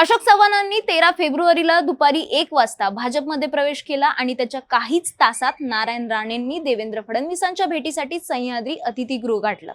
अशोक चव्हाणांनी तेरा फेब्रुवारीला दुपारी एक वाजता भाजपमध्ये प्रवेश केला आणि त्याच्या काहीच तासात नारायण राणेंनी देवेंद्र फडणवीसांच्या भेटीसाठी सह्याद्री अतिथीगृह गाठलं.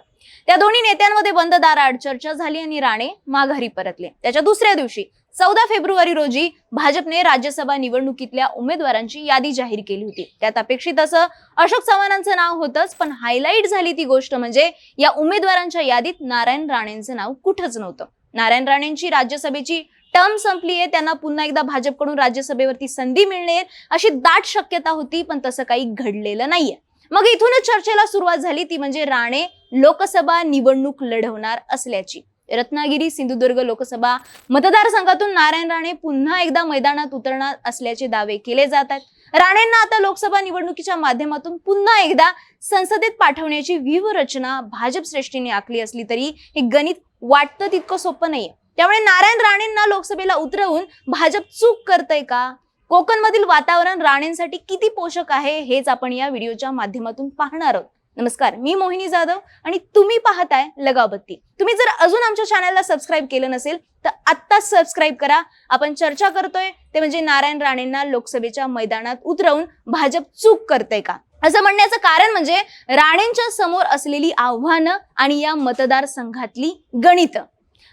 त्या दोन्ही नेत्यांमध्ये बंद दाराआड चर्चा झाली आणि राणे माघारी परतले. त्याच्या दुसऱ्या दिवशी चौदा फेब्रुवारी रोजी भाजपने राज्यसभा निवडणुकीतल्या उमेदवारांची यादी जाहीर केली होती. त्यात अपेक्षित असं अशोक चव्हाणांचं नाव होतंच पण हायलाईट झाली ती गोष्ट म्हणजे या उमेदवारांच्या यादीत नारायण राणेंचं नाव कुठंच नव्हतं. नारायण राणेंची राज्यसभेची टर्म संपली आहे त्यांना पुन्हा एकदा भाजपकडून राज्यसभेवरती संधी मिळणे अशी दाट शक्यता होती पण तसं काही घडलेलं नाहीये. मग इथूनच चर्चेला सुरुवात झाली ती म्हणजे राणे लोकसभा निवडणूक लढवणार असल्याची. रत्नागिरी सिंधुदुर्ग लोकसभा मतदारसंघातून नारायण राणे पुन्हा एकदा मैदानात उतरणार असल्याचे दावे केले जात आहेत. राणेंना आता लोकसभा निवडणुकीच्या माध्यमातून पुन्हा एकदा संसदेत पाठवण्याची व्यूहरचना भाजप श्रेष्ठीने आखली असली तरी हे गणित वाटतं तितकं सोपं नाहीये. त्यामुळे नारायण राणेंना लोकसभेला उतरवून भाजप चूक करतय का? कोकणमधील वातावरण राणेंसाठी किती पोषक आहे हेच आपण या व्हिडिओच्या माध्यमातून पाहणार आहोत. नमस्कार मी मोहिनी जाधव आणि तुम्ही पाहताय लगावबत्ती. तुम्ही जर अजून आमच्या चॅनलला सबस्क्राईब केलं नसेल तर आत्ताच सबस्क्राईब करा. आपण चर्चा करतोय ते म्हणजे नारायण राणेंना लोकसभेच्या मैदानात उतरवून भाजप चूक करतय का? असं म्हणण्याचं कारण म्हणजे राणेंच्या समोर असलेली आव्हानं आणि या मतदारसंघातली गणितं.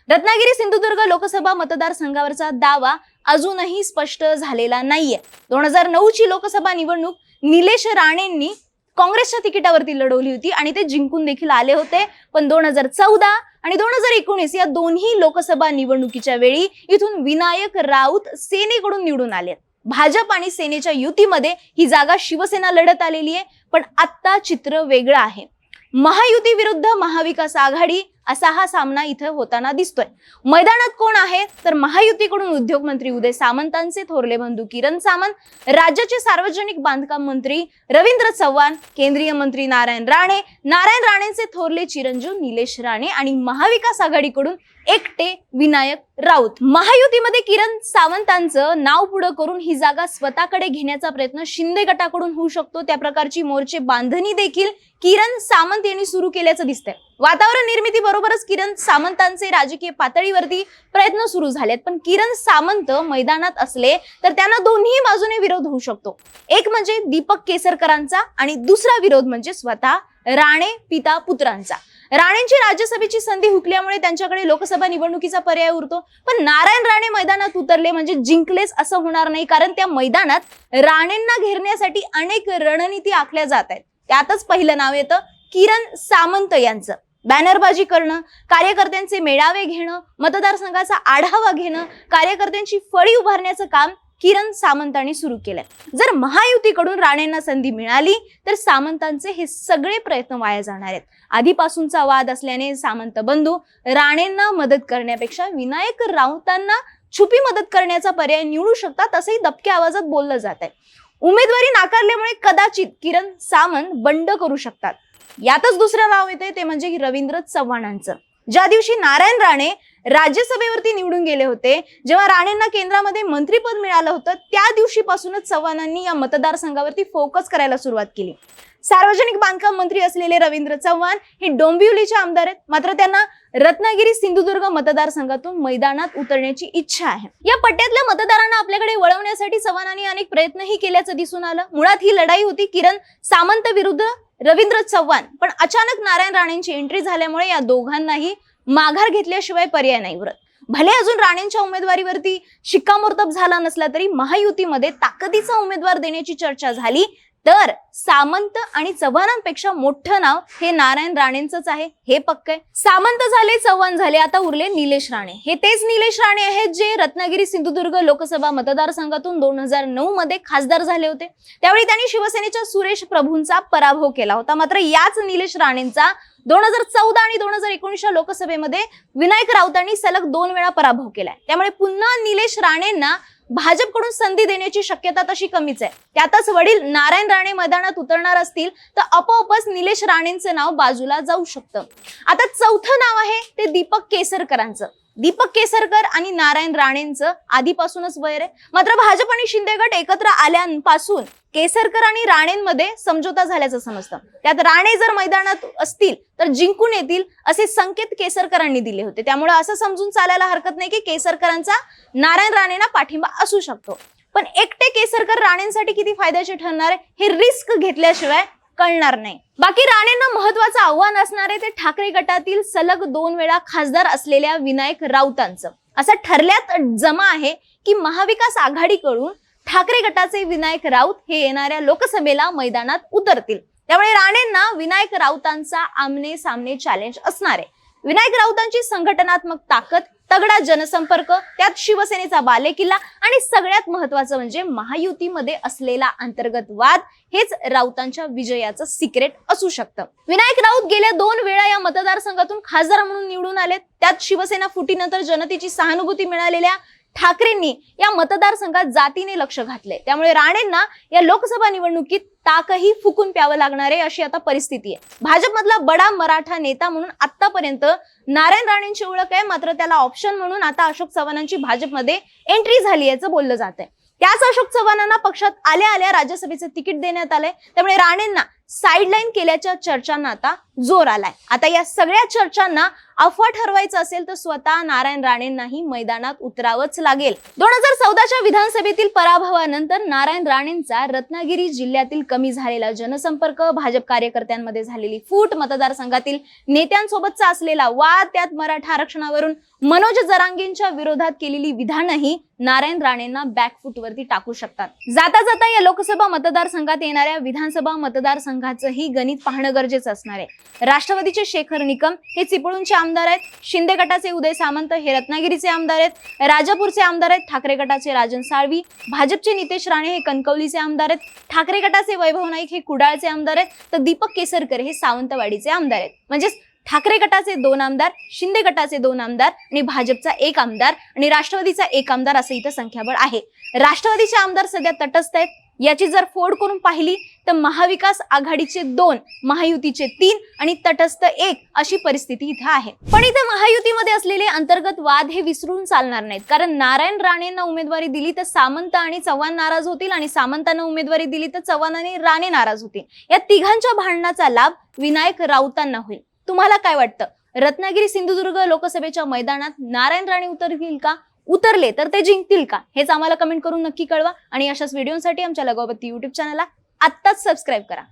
रत्नागिरी सिंधुदुर्ग लोकसभा मतदारसंघावरचा दावा अजूनही स्पष्ट झालेला नाहीये. दोन हजार नऊ ची लोकसभा निवडणूक निलेश राणेंनी काँग्रेसच्या तिकिटावरती लढवली होती आणि ते जिंकून देखील आले होते. पण दोन हजार चौदा आणि दोन हजार एकोणीस या दोन्ही लोकसभा निवडणुकीच्या वेळी इथून विनायक राऊत सेनेकडून निवडून आले. भाजप आणि सेनेच्या युतीमध्ये ही जागा शिवसेना लढत आलेली आहे पण आत्ता चित्र वेगळं आहे. महायुती विरुद्ध महाविकास आघाडी असा हा सामना इथं होताना दिसतोय. मैदानात कोण आहे? तर महायुतीकडून उद्योगमंत्री उदय सामंतांचे थोरले बंधू किरण सामंत राज्याचे सार्वजनिक बांधकाम मंत्री रवींद्र चव्हाण केंद्रीय मंत्री नारायण राणे नारायण राणेंचे थोरले चिरंजीव निलेश राणे आणि महाविकास आघाडीकडून एकटे विनायक राऊत. महायुतीमध्ये किरण सावंतांचं नाव पुढं करून ही जागा स्वतःकडे घेण्याचा प्रयत्न शिंदे गटाकडून होऊ शकतो. त्या प्रकारची मोर्चे बांधणी देखील किरण सामंत यांनी सुरू केल्याचं दिसतंय. वातावरण निर्मिती बरोबरच किरण सामंतांचे राजकीय पातळीवरती प्रयत्न सुरू झालेत. पण किरण सामंत मैदानात असले तर त्यांना दोन्ही बाजूने विरोध होऊ शकतो. एक म्हणजे दीपक केसरकरांचा आणि दुसरा विरोध म्हणजे स्वतः राणे पिता पुत्रांचा. राणेंची राज्यसभेची संधी हुकल्यामुळे त्यांच्याकडे लोकसभा निवडणुकीचा पर्याय उरतो. पण नारायण राणे मैदानात उतरले म्हणजे जिंकलेच असं होणार नाही कारण त्या मैदानात राणेंना घेरण्यासाठी अनेक रणनीती आखल्या जात आहेत. त्यातच पहिलं नाव येतं किरण सामंत यांचं. बॅनरबाजी करणं कार्यकर्त्यांचे मेळावे घेणं मतदारसंघाचा आढावा घेणं कार्यकर्त्यांची फळी उभारण्याचं काम किरण सामंतांनी सुरू केलंय. जर महायुतीकडून राणेंना संधी मिळाली तर सामंतांचे हे सगळे प्रयत्न वाया जाणार आहेत. आधीपासूनचा वाद असल्याने सामंत बंधू राणेंना मदत करण्यापेक्षा विनायक राऊतांना छुपी मदत करण्याचा पर्याय निवडू शकतात असंही दबक्या आवाजात बोललं जात आहे उमेदवारी नाकारल्यामुळे कदाचित किरण सामंत बंड करू शकतात. यातच दुसरं नाव येते ते म्हणजे रवींद्र चव्हाणांचं. ज्या दिवशी नारायण राणे राज्यसभेवरती निवडून गेले होते जेव्हा राणेंना केंद्रामध्ये मंत्रीपद मिळालं होतं त्या दिवशीपासूनच चव्हाणांनी या मतदारसंघावरती फोकस करायला सुरुवात केली. सार्वजनिक बांधकाम मंत्री असलेले रवींद्र चव्हाण हे डोंबिवलीचे आमदार आहेत. मात्र त्यांना रत्नागिरी सिंधुदुर्ग मतदारसंघातून मैदानात उतरण्याची इच्छा आहे. या पट्ट्यातल्या मतदारांना आपल्याकडे वळवण्यासाठी चव्हाणांनी अनेक प्रयत्नही केल्याचं दिसून आलं. मुळात ही लढाई होती किरण सामंत विरुद्ध रवींद्र चव्हाण. पण अचानक नारायण राणेंची एंट्री झाल्यामुळे या दोघांनाही माघार घेतल्याशिवाय पर्याय नाही उरत. भले अजून राणेंच्या उमेदवारीवरती शिक्कामोर्तब झाला नसला तरी महायुतीमध्ये ताकदीचा उमेदवार देण्याची चर्चा झाली. तर सामंत आणि चव्हाणांपेक्षा मोठं नाव हे नारायण राणेंचंच आहे. हे पक्क आहे. सामंत झाले चव्हाण झाले आता उरले निलेश राणे. हे तेच निलेश राणे आहेत जे रत्नागिरी सिंधुदुर्ग लोकसभा मतदारसंघातून दोन हजार नऊ मध्ये खासदार झाले होते. त्यावेळी त्यांनी शिवसेनेच्या सुरेश प्रभूंचा पराभव केला होता. मात्र याच निलेश राणेंचा दोन हजार चौदा आणि दोन हजार एकोणीसच्या लोकसभेमध्ये विनायक राऊतांनी सलग दोन वेळा पराभव केलाय. त्यामुळे पुन्हा निलेश राणेंना भाजपकडून संधी देण्याची शक्यता तशी कमीच आहे. त्यातच वडील नारायण राणे मैदानात उतरणार असतील तर आपोआपच निलेश राणेंचं नाव बाजूला जाऊ शकतं. आता चौथं नाव आहे ते दीपक केसरकरांचं. दीपक केसरकर आणि नारायण राणेंचं आधीपासूनच वैर आहे. मात्र भाजप आणि शिंदे गट एकत्र आल्यापासून केसरकर आणि राणेंमध्ये समझोता झाल्याचं समजतं. त्यात राणे जर मैदानात असतील तर जिंकून येतील असे संकेत केसरकरांनी दिले होते. त्यामुळे असं समजून चालायला हरकत नाही की केसरकरांचा नारायण राणेंना पाठिंबा असू शकतो. पण एकटे केसरकर राणेंसाठी किती फायद्याचे ठरणार आहे हे रिस्क घेतल्याशिवाय कळणार नाही. बाकी राणेंना महत्वाचं आव्हान असणारे ते ठाकरे गटातील सलग दोन वेळा खासदार असलेल्या विनायक राऊतांचं. असं ठरल्यात जमा आहे की महाविकास आघाडीकडून ठाकरे गटाचे विनायक राऊत हे येणाऱ्या लोकसभेला मैदानात उतरतील. त्यामुळे राणेंना विनायक राऊतांचा आमने सामने चॅलेंज असणार आहे. विनायक राऊतांची संघटनात्मक ताकद तगडा जनसंपर्क त्यात शिवसेनेचा बालेकिल्ला आणि सगळ्यात महत्वाचं म्हणजे महायुतीमध्ये असलेला अंतर्गत वाद हेच राऊतांच्या विजयाचं सिक्रेट असू शकतं. विनायक राऊत गेल्या दोन वेळा या मतदारसंघातून खासदार म्हणून निवडून आले त्यात शिवसेना फुटीनंतर जनतेची सहानुभूती मिळालेल्या ठाकरेंनी या मतदारसंघात जातीने लक्ष घातले त्यामुळे राणेंना या लोकसभा निवडणुकीत ताकही फुकून प्यावं लागणार आहे अशी आता परिस्थिती आहे. भाजपमधला बडा मराठा नेता म्हणून आतापर्यंत नारायण राणेंची ओळख आहे मात्र त्याला ऑप्शन म्हणून आता अशोक चव्हाणांची भाजपमध्ये एंट्री झाली याचं बोललं जात आहे त्याच अशोक चव्हाणांना पक्षात आल्या आल्या राज्यसभेचं तिकीट देण्यात आलंय. त्यामुळे राणेंना साईडलाईन केल्याच्या चर्चांना आता जोर आलाय. आता या सगळ्या चर्चांना अफवा ठरवायचं असेल तर स्वतः नारायण राणेंनाही मैदानात उतरावंच लागेल. दोन हजार चौदाच्या विधानसभेतील पराभवानंतर नारायण राणेंचा रत्नागिरी जिल्ह्यातील कमी झालेला जनसंपर्क भाजप कार्यकर्त्यांमध्ये झालेली फूट मतदारसंघातील नेत्यांसोबतचा असलेला वाद त्यात मराठा आरक्षणावरून मनोज जरांगेंच्या विरोधात केलेली विधानही नारायण राणेंना बॅकफूटवरती टाकू शकतात. जाता जाता या लोकसभा मतदारसंघात येणाऱ्या विधानसभा मतदारसंघाचंही गणित पाहणं गरजेचं असणार आहे. राष्ट्रवादीचे शेखर निकम हे चिपळूणचे आमदार आहेत. शिंदे गटाचे उदय सामंत हे रत्नागिरीचे आमदार आहेत. राजापूरचे आमदार आहेत. ठाकरे गटाचे राजन साळवी. भाजपचे नितेश राणे हे कणकवलीचे आमदार आहेत. ठाकरे गटाचे वैभव नाईक हे कुडाळचे आमदार आहेत. तर दीपक केसरकर हे सावंतवाडीचे आमदार आहेत. म्हणजेच ठाकरे गटाचे दोन आमदार शिंदे गटाचे दोन आमदार आणि भाजपचा एक आमदार आणि राष्ट्रवादीचा एक आमदार असं इथं संख्याबळ आहे. राष्ट्रवादीचे आमदार सध्या तटस्थ आहेत. याची जर फोड करून पाहिली तर महाविकास आघाडीचे दोन महायुतीचे तीन आणि तटस्थ एक अशी परिस्थिती इथं आहे. पण इथे महायुतीमध्ये असलेले अंतर्गत वाद हे विसरून चालणार नाहीत. कारण नारायण राणेंना उमेदवारी दिली तर सामंत आणि चव्हाण नाराज होतील आणि सामंतांना उमेदवारी दिली तर चव्हाण आणि राणे नाराज होतील. या तिघांच्या भांडणाचा लाभ विनायक राऊतांना होईल. तुम्हाला काय वाटतं? रत्नागिरी सिंधुदुर्ग लोकसभेच्या मैदानात नारायण राणे उतरतील का? उतरले तर ते जिंकतील का? हेच आम्हाला कमेंट करून नक्की कळवा. आणि अशाच व्हिडिओसाठी आमच्या लगावती युट्यूब चॅनलला आत्ताच सबस्क्राईब करा.